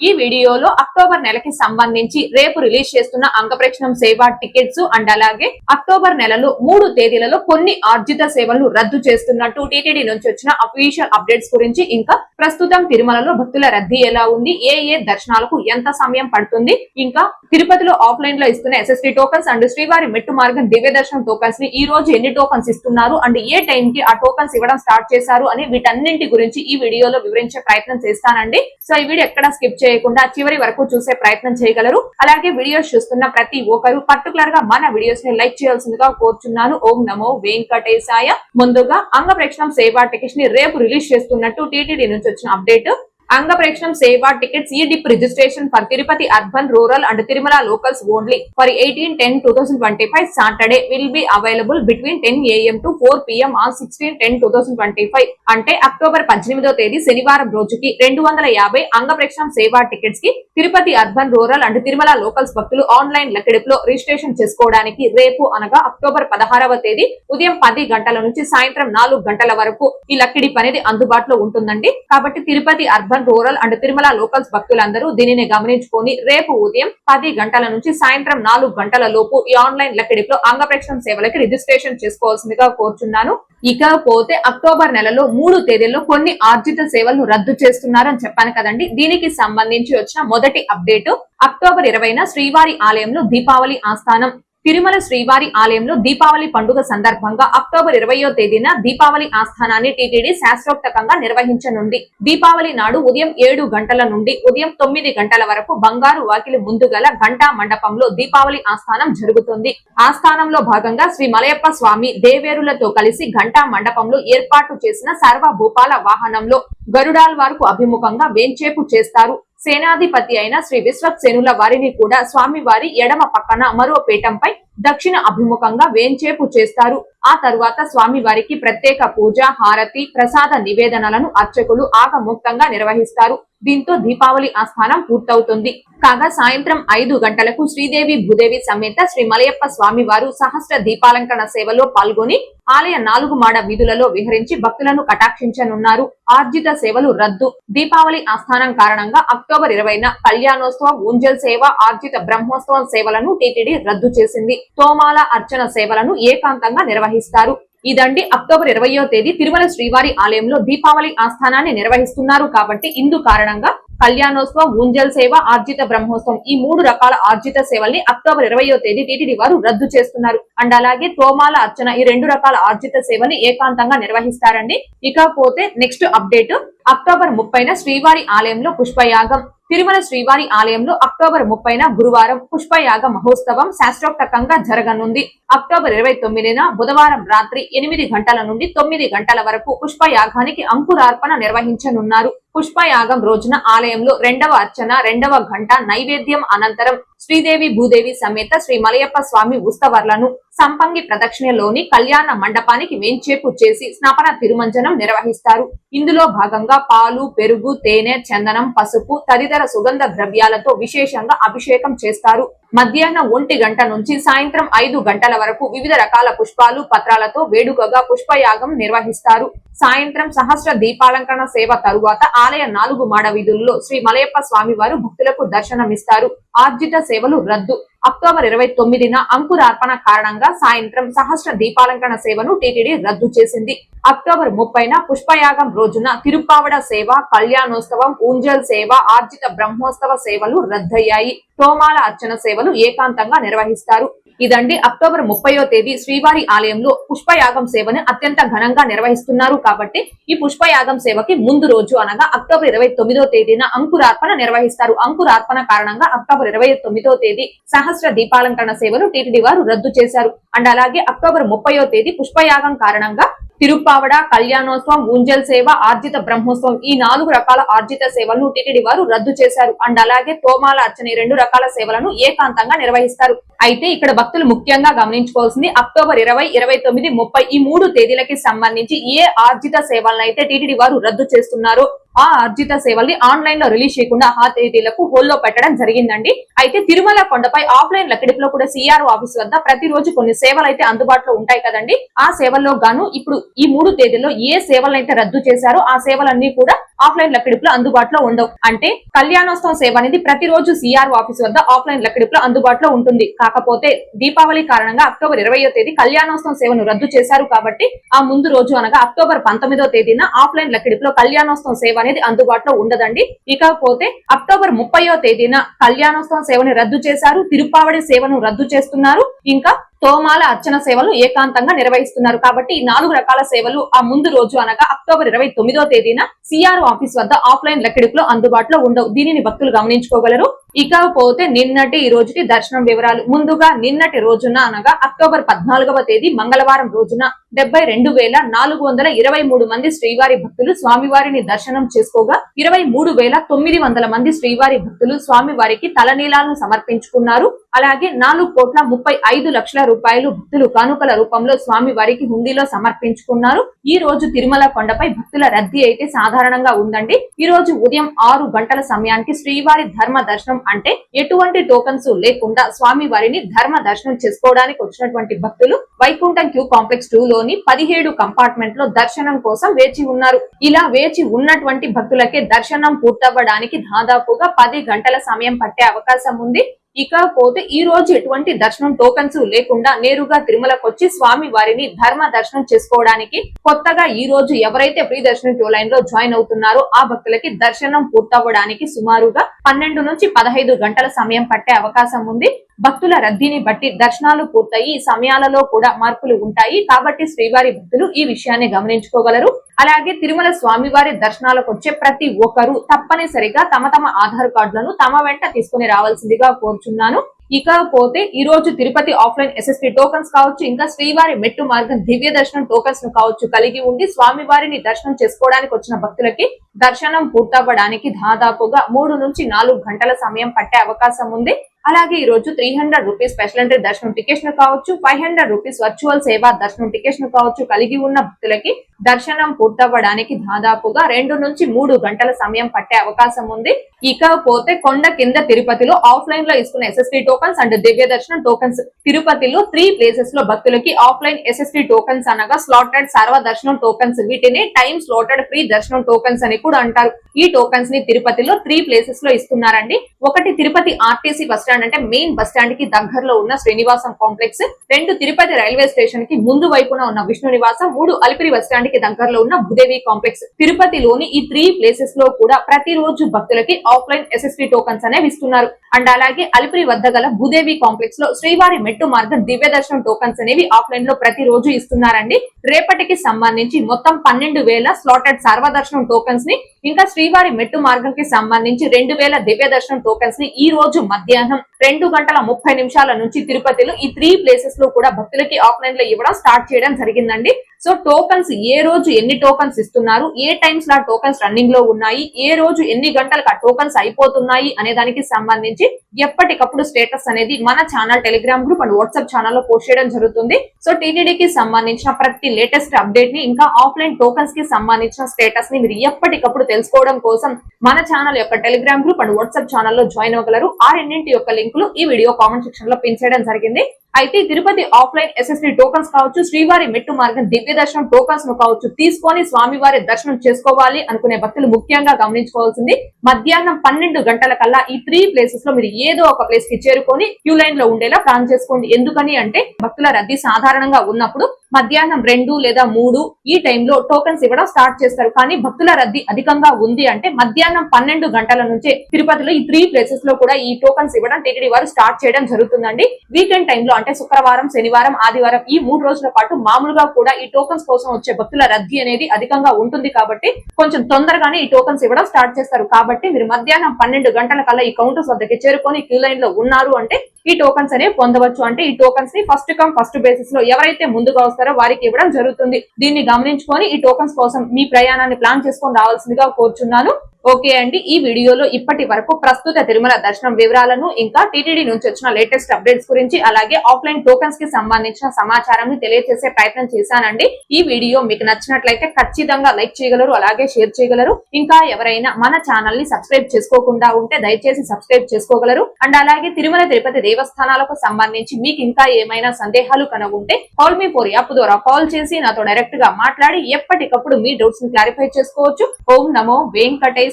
ఈ వీడియోలో అక్టోబర్ నెలకి సంబంధించి రేపు రిలీజ్ చేస్తున్న అంగప్రక్షణం సేవ టికెట్స్ అండ్ అలాగే అక్టోబర్ నెలలో మూడు తేదీలలో కొన్ని ఆర్జిత సేవలు రద్దు చేస్తున్నట్టు టిటిడి నుంచి వచ్చిన అఫీషియల్ అప్డేట్స్ గురించి ఇంకా ప్రస్తుతం తిరుమలలో భక్తుల రద్దీ ఎలా ఉంది? ఏ ఏ దర్శనాలకు ఎంత సమయం పడుతుంది? ఇంకా తిరుపతిలో ఆఫ్లైన్లో ఇస్తున్న ఎస్ఎస్టీ టోకన్స్ అండ్ శ్రీవారి మెట్టు మార్గం దివ్య దర్శనం టోకన్స్ని ఈ రోజు ఎన్ని టోకన్స్ ఇస్తున్నారు? అండ్ ఏ టైం కి ఆ టోకన్స్ ఇవ్వడం స్టార్ట్ చేశారు? అని వీటన్నింటి గురించి ఈ వీడియోలో వివరించే ప్రయత్నం చేస్తానండి. సో ఈ వీడియో ఎక్కడ స్కిప్ చేయకుండా చివరి వరకు చూసే ప్రయత్నం చేయగలరు. అలాగే వీడియోస్ చూస్తున్న ప్రతి ఒక్కరు పర్టికులర్గా మన వీడియోస్ని లైక్ చేయాల్సిందిగా కోరుచున్నాను. ఓం నమో వెంకటేశాయ. ముందుగా అంగ ప్రేక్షణం సేవా టికెట్ని రేపు రిలీజ్ చేస్తున్నట్టు టీటీడీ నుంచి వచ్చిన అప్డేట్ అంగప్రేక్షణం సేవా tickets e dip registration for Tirupati urban rural and Tirumala locals only for eighteen ten two thousand twenty five Saturday will be available between ten AM to four PM on sixteen ten two thousand twenty five అంటే October పద్దెనిమిదో తేదీ శనివారం రోజుకి రెండు వందల యాభై అంగప్రేక్షణం సేవా టికెట్స్కి Tirupati urban rural and Tirumala locals భక్తులు ఆన్లైన్ లెక్కడిపులో రిజిస్ట్రేషన్ చేసుకోవడానికి రేపు అనగా అక్టోబర్ పదహారవ తేదీ ఉదయం పది గంటల నుంచి సాయంత్రం నాలుగు గంటల వరకు ఈ లక్కిడిప్ అనేది అందుబాటులో ఉంటుందండి. కాబట్టి Tirupati urban rural and Tirumala locals భక్తులందరూ దీనిని గమనించుకొని రేపు ఉదయం పది గంటల నుంచి సాయంత్రం నాలుగు గంటల లోపు ఈ ఆన్లైన్ లెక్కడిపులో అంగప్రేక్షణ సేవలకి రిజిస్ట్రేషన్ చేసుకోవాల్సిందిగా కోరుచున్నాను. ఇకపోతే అక్టోబర్ నెలలో మూడు తేదీల్లో కొన్ని ఆర్జిత సేవలను రద్దు చేస్తున్నారని చెప్పాను కదండి. దీనికి సంబంధించి వచ్చిన మొదటి అప్డేట్ అక్టోబర్ ఇరవైన శ్రీవారి ఆలయంలో దీపావళి ఆస్థానం. తిరుమల శ్రీవారి ఆలయంలో దీపావళి పండుగ సందర్భంగా అక్టోబర్ ఇరవయో తేదీన దీపావళి ఆస్థానాన్ని టీటీడీ శాస్త్రోక్తకంగా నిర్వహించనుంది. దీపావళి నాడు ఉదయం ఏడు గంటల నుండి ఉదయం తొమ్మిది గంటల వరకు బంగారు వాకిలి ముందు గల ఘంటా మండపంలో దీపావళి ఆస్థానం జరుగుతుంది. ఆస్థానంలో భాగంగా శ్రీ మలయప్ప స్వామి దేవేరులతో కలిసి ఘంటా మండపంలో ఏర్పాటు చేసిన సర్వ భూపాల వాహనంలో గరుడాల్ గరుడాల్వార్కు అభిముఖంగా వేంచేపు చేస్తారు. సేనాధిపతి అయిన శ్రీ విశ్వక్సేనుల వారిని కూడా స్వామివారి ఎడమ పక్కన మరో పీఠంపై దక్షిణ అభిముఖంగా వేంచేపు చేస్తారు. ఆ తరువాత స్వామివారికి ప్రత్యేక పూజ హారతి ప్రసాద నివేదనలను అర్చకులు ఆగముక్తంగా నిర్వహిస్తారు. దీంతో దీపావళి ఆస్థానం పూర్తవుతుంది. కాగా సాయంత్రం ఐదు గంటలకు శ్రీదేవి భూదేవి సమేత శ్రీ మలయప్ప స్వామి వారు సహస్ర దీపాలంకరణ సేవలో పాల్గొని ఆలయ నాలుగు మాడ వీధులలో విహరించి భక్తులను కటాక్షించనున్నారు. ఆర్జిత సేవలు రద్దు. దీపావళి ఆస్థానం కారణంగా అక్టోబర్ ఇరవైన కళ్యాణోత్సవం ఊంజల్ సేవ ఆర్జిత బ్రహ్మోత్సవం సేవలను టిటిడి రద్దు చేసింది. తోమాల అర్చన సేవలను ఏకాంతంగా నిర్వహిస్తారు. ఇదండి అక్టోబర్ ఇరవయో తేదీ తిరుమల శ్రీవారి ఆలయంలో దీపావళి ఆస్థానాన్ని నిర్వహిస్తున్నారు కాబట్టి ఇందు కారణంగా కళ్యాణోత్సవం ఉంజల్ సేవ ఆర్జిత బ్రహ్మోత్సవం ఈ మూడు రకాల ఆర్జిత సేవల్ని అక్టోబర్ ఇరవయో తేదీ టీటీడీ వారు రద్దు చేస్తున్నారు. అండ్ అలాగే తోమాల అర్చన ఈ రెండు రకాల ఆర్జిత సేవని ఏకాంతంగా నిర్వహిస్తారండి. ఇకపోతే నెక్స్ట్ అప్డేట్ అక్టోబర్ ముప్పైన శ్రీవారి ఆలయంలో పుష్పయాగం. తిరుమల శ్రీవారి ఆలయంలో అక్టోబర్ ముప్పైన గురువారం పుష్పయాగ మహోత్సవం శాస్త్రోక్తకంగా జరగనుంది. అక్టోబర్ ఇరవై తొమ్మిదిన బుధవారం రాత్రి ఎనిమిది గంటల నుండి తొమ్మిది గంటల వరకు పుష్పయాగానికి అంకురార్పణ నిర్వహించనున్నారు. పుష్పయాగం రోజున ఆలయంలో రెండవ అర్చన రెండవ గంట నైవేద్యం అనంతరం శ్రీదేవి భూదేవి సమేత శ్రీ మలయప్ప స్వామి ఉత్సవర్లను సంపంగి ప్రదక్షిణలోని కళ్యాణ మండపానికి వేంచేపు చేసి స్నాపన తిరుమంజనం నిర్వహిస్తారు. ఇందులో భాగంగా పాలు పెరుగు తేనె చందనం పసుపు తదితర సుగంధ ద్రవ్యాలతో విశేషంగా అభిషేకం చేస్తారు. మధ్యాహ్నం ఒంటి గంట నుంచి సాయంత్రం ఐదు గంటల వరకు వివిధ రకాల పుష్పాలు పత్రాలతో వేడుకగా పుష్పయాగం నిర్వహిస్తారు. సాయంత్రం సహస్ర దీపాలంకరణ సేవ తరువాత ఆలయ నాలుగు మాడ వీధుల్లో శ్రీ మలయప్ప స్వామి వారు భక్తులకు దర్శనమిస్తారు. ఆర్జిత సేవలు రద్దు. అక్టోబర్ ఇరవై తొమ్మిదిన అంకురార్పణ కారణంగా సాయంత్రం సహస్ర దీపాలంకరణ సేవను టీటీడీ రద్దు చేసింది. అక్టోబర్ ముప్పైన పుష్పయాగం రోజున తిరుప్పావడ సేవ కళ్యాణోత్సవం ఊంజల్ సేవ ఆర్జిత బ్రహ్మోత్సవ సేవలు రద్దయ్యాయి. తోమాల అర్చన సేవలు ఏకాంతంగా నిర్వహిస్తారు. ఇదండి అక్టోబర్ ముప్పయో తేదీ శ్రీవారి ఆలయంలో పుష్పయాగం సేవను అత్యంత ఘనంగా నిర్వహిస్తున్నారు కాబట్టి ఈ పుష్పయాగం సేవకి ముందు రోజు అనగా అక్టోబర్ ఇరవై తొమ్మిదో తేదీన అంకురార్పణ నిర్వహిస్తారు. అంకురార్పణ కారణంగా అక్టోబర్ ఇరవై తొమ్మిదో తేదీ సహస్ర దీపాలంకరణ సేవను టీటీడీ వారు రద్దు చేశారు. అండ్ అలాగే అక్టోబర్ ముప్పయో తేదీ పుష్పయాగం కారణంగా తిరుప్పావడ కళ్యాణోత్సవం గుంజల్ సేవ ఆర్జిత బ్రహ్మోత్సవం ఈ నాలుగు రకాల ఆర్జిత సేవలను టిటిడి వారు రద్దు చేశారు. అండ్ అలాగే తోమాల అర్చన రెండు రకాల సేవలను ఏకాంతంగా నిర్వహిస్తారు. అయితే ఇక్కడ భక్తులు ముఖ్యంగా గమనించుకోవాల్సింది అక్టోబర్ ఇరవై ఇరవై తొమ్మిది ముప్పై ఈ మూడు తేదీలకి సంబంధించి ఏ ఆర్జిత సేవలను అయితే టిటిడి వారు రద్దు చేస్తున్నారు ఆ అర్జిత సేవల్ని ఆన్లైన్లో రిలీజ్ చేయకుండా ఆ తేదీలకు హోల్లో పెట్టడం జరిగిందండి. అయితే తిరుమల కొండపై ఆఫ్లైన్ లెక్కడిపులో కూడా సిఆర్ఓ ఆఫీస్ వద్ద ప్రతిరోజు కొన్ని సేవలు అయితే అందుబాటులో ఉంటాయి కదండి. ఆ సేవల్లో గాను ఇప్పుడు ఈ మూడు తేదీల్లో ఏ సేవలను అయితే రద్దు చేశారో ఆ సేవలన్నీ కూడా ఆఫ్లైన్ లెక్కడిపులో అందుబాటులో ఉండవు. అంటే కళ్యాణోత్సవం సేవ అనేది ప్రతిరోజు సిఆర్ఓ ఆఫీస్ వద్ద ఆఫ్లైన్ లెక్కడిపులో అందుబాటులో ఉంటుంది. కాకపోతే దీపావళి కారణంగా అక్టోబర్ ఇరవయో తేదీ కళ్యాణోత్సవం సేవను రద్దు చేశారు కాబట్టి ఆ ముందు రోజు అనగా అక్టోబర్ పంతొమ్మిదో తేదీన ఆఫ్లైన్ లెక్కడిపులో కళ్యాణోత్సవం సేవ అనేది అందుబాటులో ఉండదండి. ఇకపోతే అక్టోబర్ ముప్పయో తేదీన కళ్యాణోత్సవం సేవను రద్దు చేశారు. తిరుపావడి సేవను రద్దు చేస్తున్నారు. ఇంకా తోమాల అర్చన సేవలు ఏకాంతంగా నిర్వహిస్తున్నారు. కాబట్టి ఈ నాలుగు రకాల సేవలు ఆ ముందు రోజు అనగా అక్టోబర్ ఇరవై తొమ్మిదో తేదీన సిఆర్ఓ ఆఫీస్ వద్ద ఆఫ్లైన్ లెక్కడిపులో అందుబాటులో ఉండవు. దీనిని భక్తులు గమనించుకోగలరు. ఇకపోతే నిన్నటి ఈ రోజుకి దర్శనం వివరాలు. ముందుగా నిన్నటి రోజున అనగా అక్టోబర్ పద్నాలుగవ తేదీ మంగళవారం రోజున డెబ్బై రెండు వేల నాలుగు వందల ఇరవై మూడు మంది శ్రీవారి భక్తులు స్వామివారిని దర్శనం చేసుకోగా ఇరవై మూడు వేల తొమ్మిది వందల మంది శ్రీవారి భక్తులు స్వామివారికి తలనీలాలను సమర్పించుకున్నారు. అలాగే నాలుగు కోట్ల ముప్పై ఐదు లక్షల రూపాయలు భక్తులు కానుకల రూపంలో స్వామి వారికి హుండీలో సమర్పించుకున్నారు. ఈ రోజు తిరుమల కొండపై భక్తుల రద్దీ అయితే సాధారణంగా ఉందండి. ఈ రోజు ఉదయం ఆరు గంటల సమయానికి శ్రీవారి ధర్మ దర్శనం అంటే ఎటువంటి టోకన్స్ లేకుండా స్వామి వారిని ధర్మ దర్శనం చేసుకోవడానికి వచ్చినటువంటి భక్తులు వైకుంఠం క్యూ కాంప్లెక్స్ టూ లోని పదిహేడు కంపార్ట్మెంట్లో దర్శనం కోసం వేచి ఉన్నారు. ఇలా వేచి ఉన్నటువంటి భక్తులకే దర్శనం పూర్తవ్వడానికి దాదాపుగా పది గంటల సమయం పట్టే అవకాశం ఉంది. ఇకపోతే ఈ రోజు ఎటువంటి దర్శనం టోకన్స్ లేకుండా నేరుగా తిరుమలకు వచ్చి స్వామి వారిని ధర్మ దర్శనం చేసుకోవడానికి కొత్తగా ఈ రోజు ఎవరైతే ఫ్రీ దర్శనం క్యూ లైన్లో జాయిన్ అవుతున్నారో ఆ భక్తులకి దర్శనం పూర్తవ్వడానికి సుమారుగా పన్నెండు నుంచి పదహైదు గంటల సమయం పట్టే అవకాశం ఉంది. భక్తుల రద్దీని బట్టి దర్శనాలు పూర్తయి సమయాలలో కూడా మార్పులు ఉంటాయి. కాబట్టి శ్రీవారి భక్తులు ఈ విషయాన్ని గమనించుకోగలరు. అలాగే తిరుమల స్వామివారి దర్శనాలకు వచ్చే ప్రతి ఒక్కరూ తప్పనిసరిగా తమ తమ ఆధార్ కార్డులను తమ వెంట తీసుకుని రావాల్సిందిగా కోరుచున్నాను. ఇకపోతే ఈ రోజు తిరుపతి ఆఫ్లైన్ ఎస్ఎస్టీ టోకన్స్ కావచ్చు ఇంకా శ్రీవారి మెట్టు మార్గం దివ్య దర్శనం టోకన్స్ను కావచ్చు కలిగి ఉండి స్వామివారిని దర్శనం చేసుకోవడానికి వచ్చిన భక్తులకి దర్శనం పూర్తవ్వడానికి దాదాపుగా మూడు నుంచి నాలుగు గంటల సమయం పట్టే అవకాశం ఉంది. అలాగే ఈ రోజు three hundred rupees special entry దర్శనం టికెట్స్ను కావచ్చు ఫైవ్ హండ్రెడ్ రూపీస్ వర్చువల్ సేవా దర్శనం టికెట్స్ను కావచ్చు కలిగి ఉన్న భక్తులకి దర్శనం పూర్తవ్వడానికి దాదాపుగా రెండు నుంచి మూడు గంటల సమయం పట్టే అవకాశం ఉంది. ఇకపోతే కొండ కింద తిరుపతిలో ఆఫ్లైన్లో ఇస్తున్న ఎస్ఎస్టీ టోకన్స్ అండ్ దివ్య దర్శనం టోకన్స్ తిరుపతిలో త్రీ ప్లేసెస్లో భక్తులకి ఆఫ్లైన్ ఎస్ఎస్టీ టోకన్స్ అనగా స్లాటెడ్ సర్వ దర్శనం టోకన్స్ వీటిని టైం స్లాటెడ్ ఫ్రీ దర్శనం టోకన్స్ అని కూడా అంటారు. ఈ టోకన్స్ని తిరుపతిలో త్రీ ప్లేసెస్లో ఇస్తున్నారండి. ఒకటి తిరుపతి ఆర్టీసీ బస్ స్టాండ్ అంటే మెయిన్ బస్ స్టాండ్కి దగ్గరలో ఉన్న శ్రీనివాసం కాంప్లెక్స్ రెండు తిరుపతి రైల్వే స్టేషన్కి ముందు వైపున ఉన్న విష్ణు నివాసం మూడు అలిపిరి బస్ స్టాండ్కి దగ్గరలో ఉన్న భూదేవి కాంప్లెక్స్ తిరుపతిలోని ఈ త్రీ ప్లేసెస్లో కూడా ప్రతిరోజు భక్తులకి ఆఫ్లైన్ ఎస్ఎస్టీ టోకన్స్ అనేవి ఇస్తున్నారు. అండ్ అలాగే అలిపిరి వద్ద గల భూదేవి కాంప్లెక్స్లో శ్రీవారి మెట్టు మార్గం దివ్య దర్శనం టోకన్స్ అనేవి ఆఫ్లైన్లో ప్రతిరోజు ఇస్తున్నారండి. రేపటికి సంబంధించి మొత్తం పన్నెండు వేల స్లాటెడ్ సర్వదర్శనం టోకన్స్ని ఇంకా శ్రీవారి మెట్టు మార్గం కి సంబంధించి రెండు వేల దివ్య దర్శనం టోకెన్స్ని ఈ రోజు మధ్యాహ్నం రెండు గంటల ముప్పై నిమిషాల నుంచి తిరుపతిలో ఈ త్రీ ప్లేసెస్లో కూడా భక్తులకి ఆఫ్లైన్లో ఇవ్వడం స్టార్ట్ చేయడం జరిగిందండి. సో టోకన్స్ ఏ రోజు ఎన్ని టోకన్స్ ఇస్తున్నారు? ఏ టైమ్స్ నా టోకన్స్ రన్నింగ్లో ఉన్నాయి? ఏ రోజు ఎన్ని గంటలకు ఆ టోకన్స్ అయిపోతున్నాయి? అనే దానికి సంబంధించి ఎప్పటికప్పుడు స్టేటస్ అనేది మన channel Telegram group and WhatsApp ఛానల్లో పోస్ట్ చేయడం జరుగుతుంది. సో టీటీడీకి సంబంధించిన ప్రతి లేటెస్ట్ అప్డేట్ని ఇంకా ఆఫ్లైన్ టోకన్స్కి సంబంధించిన స్టేటస్ని మీరు ఎప్పటికప్పుడు తెలుసుకోవడం కోసం మన ఛానల్ యొక్క టెలిగ్రామ్ గ్రూప్ అండ్ వాట్సాప్ ఛానల్లో జాయిన్ అవ్వగలరు. ఆ రెండింటి యొక్క లింకులు ఈ వీడియో కామెంట్ సెక్షన్లో పిన్ చేయడం జరిగింది. అయితే తిరుపతి ఆఫ్లైన్ ఎస్ఎస్టీ టోకన్స్ కావచ్చు శ్రీవారి మెట్టు మార్గం దివ్య దర్శనం టోకన్స్ను కావచ్చు తీసుకొని స్వామివారి దర్శనం చేసుకోవాలి అనుకునే భక్తులు ముఖ్యంగా గమనించుకోవాల్సింది మధ్యాహ్నం పన్నెండు గంటల కల్లా ఈ త్రీ ప్లేసెస్లో మీరు ఏదో ఒక ప్లేస్కి చేరుకొని క్యూ లైన్లో ఉండేలా ప్లాన్ చేసుకోండి. ఎందుకని అంటే భక్తుల రద్దీ సాధారణంగా ఉన్నప్పుడు మధ్యాహ్నం రెండు లేదా మూడు ఈ టైంలో టోకన్స్ ఇవ్వడం స్టార్ట్ చేస్తారు. కానీ భక్తుల రద్దీ అధికంగా ఉంది అంటే మధ్యాహ్నం పన్నెండు గంటల నుంచే తిరుపతిలో ఈ త్రీ ప్లేసెస్లో కూడా ఈ టోకన్స్ ఇవ్వడం టీటీడీ వారు స్టార్ట్ చేయడం జరుగుతుందండి. వీకెండ్ టైంలో అంటే శుక్రవారం శనివారం ఆదివారం ఈ మూడు రోజుల పాటు మామూలుగా కూడా ఈ టోకన్స్ కోసం వచ్చే భక్తుల రద్దీ అనేది అధికంగా ఉంటుంది కాబట్టి కొంచెం తొందరగానే ఈ టోకన్స్ ఇవ్వడం స్టార్ట్ చేస్తారు. కాబట్టి మీరు మధ్యాహ్నం పన్నెండు గంటల కల్లా ఈ కౌంటర్స్ వద్దకి చేరుకొని క్యూ లైన్లో ఉన్నారు అంటే ఈ టోకన్స్ అనేవి పొందవచ్చు. అంటే ఈ టోకన్స్ని ఫస్ట్ కమ్ ఫస్ట్ బేసిస్లో ఎవరైతే ముందుగా వస్తారో వారికి ఇవ్వడం జరుగుతుంది. దీన్ని గమనించుకొని ఈ టోకన్స్ కోసం మీ ప్రయాణాన్ని ప్లాన్ చేసుకొని రావాల్సిందిగా కోరుచున్నాను. ఓకే అండి. ఈ వీడియోలో ఇప్పటి వరకు ప్రస్తుత తిరుమల దర్శనం వివరాలను ఇంకా టీటీడీ నుంచి వచ్చిన లేటెస్ట్ అప్డేట్స్ గురించి అలాగే ఆఫ్లైన్ టోకన్స్కి సంబంధించిన సమాచారాన్ని తెలియజేసే ప్రయత్నం చేశానండి. ఈ వీడియో మీకు నచ్చినట్లయితే ఖచ్చితంగా లైక్ చేయగలరు అలాగే షేర్ చేయగలరు. ఇంకా ఎవరైనా మన ఛానల్ని సబ్స్క్రైబ్ చేసుకోకుండా ఉంటే దయచేసి సబ్స్క్రైబ్ చేసుకోగలరు. అండ్ అలాగే తిరుమల తిరుపతి దేవస్థానాలకు సంబంధించి మీకు ఇంకా ఏమైనా సందేహాలు కనుగొంటే కాల్ మీ ఫోర్ యాప్ ద్వారా కాల్ చేసి నాతో డైరెక్ట్గా మాట్లాడి ఎప్పటికప్పుడు మీ డౌట్స్ని క్లారిఫై చేసుకోవచ్చు. ఓం నమో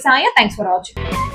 Lisa, and thanks for watching.